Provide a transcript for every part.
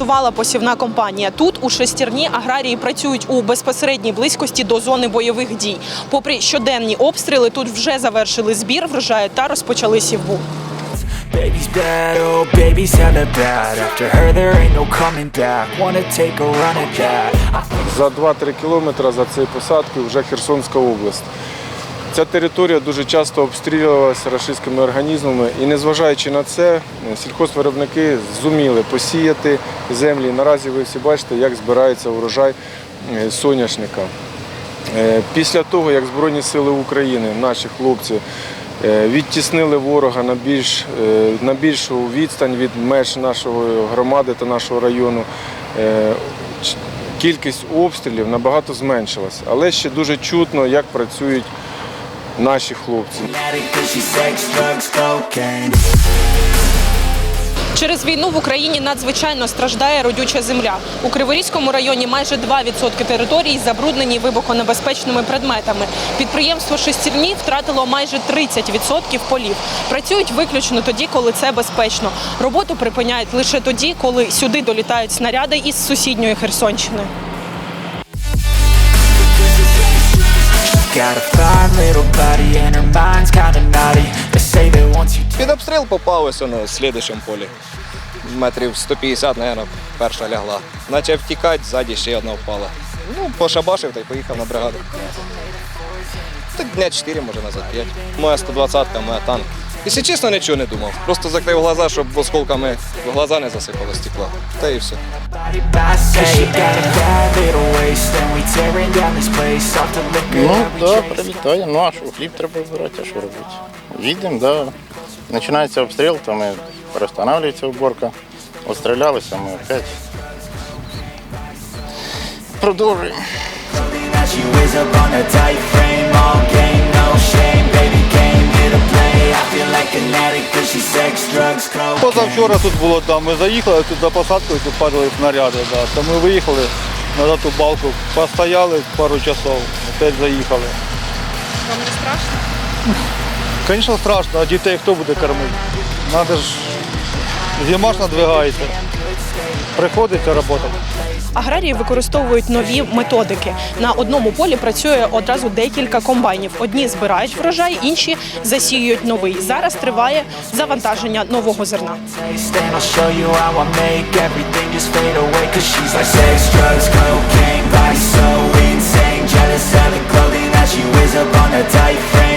підготувала посівна компанія. Тут у шестірні аграрії працюють у безпосередній близькості до зони бойових дій. Попри щоденні обстріли, тут вже завершили збір врожаю та розпочали сівбу. Baby's bad, oh baby's hella bad After her there ain't no coming back Wanna take a run at that За 2-3 кілометри за цією посадкою вже Херсонська область. Ця територія дуже часто обстрілювалася рашистськими організмами, і незважаючи на це, сільхозвиробники зуміли посіяти землі. Наразі ви всі бачите, як збирається урожай е, соняшника. Е, Після того, як Збройні сили України, наші хлопці, е, відтіснили ворога на, більш, на більшу відстань від меж нашої громади та нашого району, кількість обстрілів набагато зменшилась. Але ще дуже чутно, як працюють наші хлопці. Через війну в Україні надзвичайно страждає родюча земля. У Криворізькому районі майже 2% територій забруднені вибухонебезпечними предметами. Підприємство Шестірні втратило майже 30% полів. Працюють виключно тоді, коли це безпечно. Роботу припиняють лише тоді, коли сюди долітають снаряди із сусідньої Херсонщини. Під обстріл попав ось на слідчому полі. Метрів 150, мабуть, перша лягла. Наче втікати, ззаді ще одна впала. Ну, пошабашив та й поїхав на бригаду. Так дня 4, може назад 5. Моя 120-ка, моя танк. Якщо чесно, нічого не думав. Просто закрив глаза, щоб осколками в глаза не засипало стекло. Та і все. Ну, да, прилітає. Ну, а що, хліб треба вибирати, а що робити? Їдемо, да. Починається обстріл, то ми перестановлюється уборка. Отстрілялися, ми опять продовжуємо. Позавчора тут було да, Ми заїхали тут за посадкою, тут падали снаряди. Да. То ми виїхали на ту балку, постояли пару часов, опять заїхали. Вам не страшно? Звісно, страшно, а дітей хто буде кормити? Надо ж зима ж надвигається. Приходиться працювати. Аграрії використовують нові методики. На одному полі працює одразу декілька комбайнів. Одні збирають врожай, інші засіюють новий. Зараз триває завантаження нового зерна. she wears up on a tight frame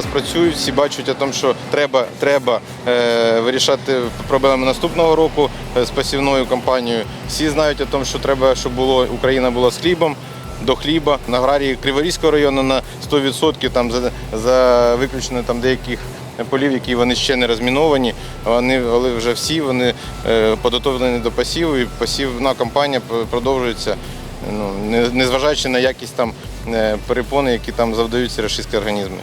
зараз працюють, всі бачать що треба, треба е, вирішати проблеми наступного року е, з посівною кампанією. Всі знають що треба, щоб було Україна була з хлібом. До хліба на аграрії Криворізького району на 100% там за, за виключення там деяких полів, які вони ще не розміновані. Вони але вже всі вони е, підготовлені до посіву, і посівна кампанія продовжується. Ну не- незважаючи на якість там е, перепони, які там завдаються рашистські організми.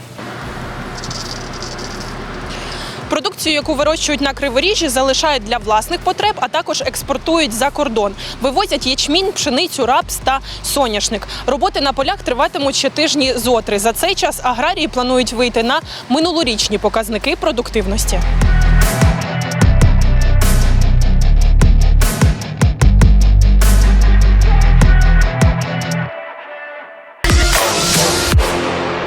Продукцію, яку вирощують на криворіжжі, залишають для власних потреб, а також експортують за кордон. Вивозять ячмінь, пшеницю, рапс та соняшник. Роботи на полях триватимуть ще тижні зотри. За цей час аграрії планують вийти на минулорічні показники продуктивності.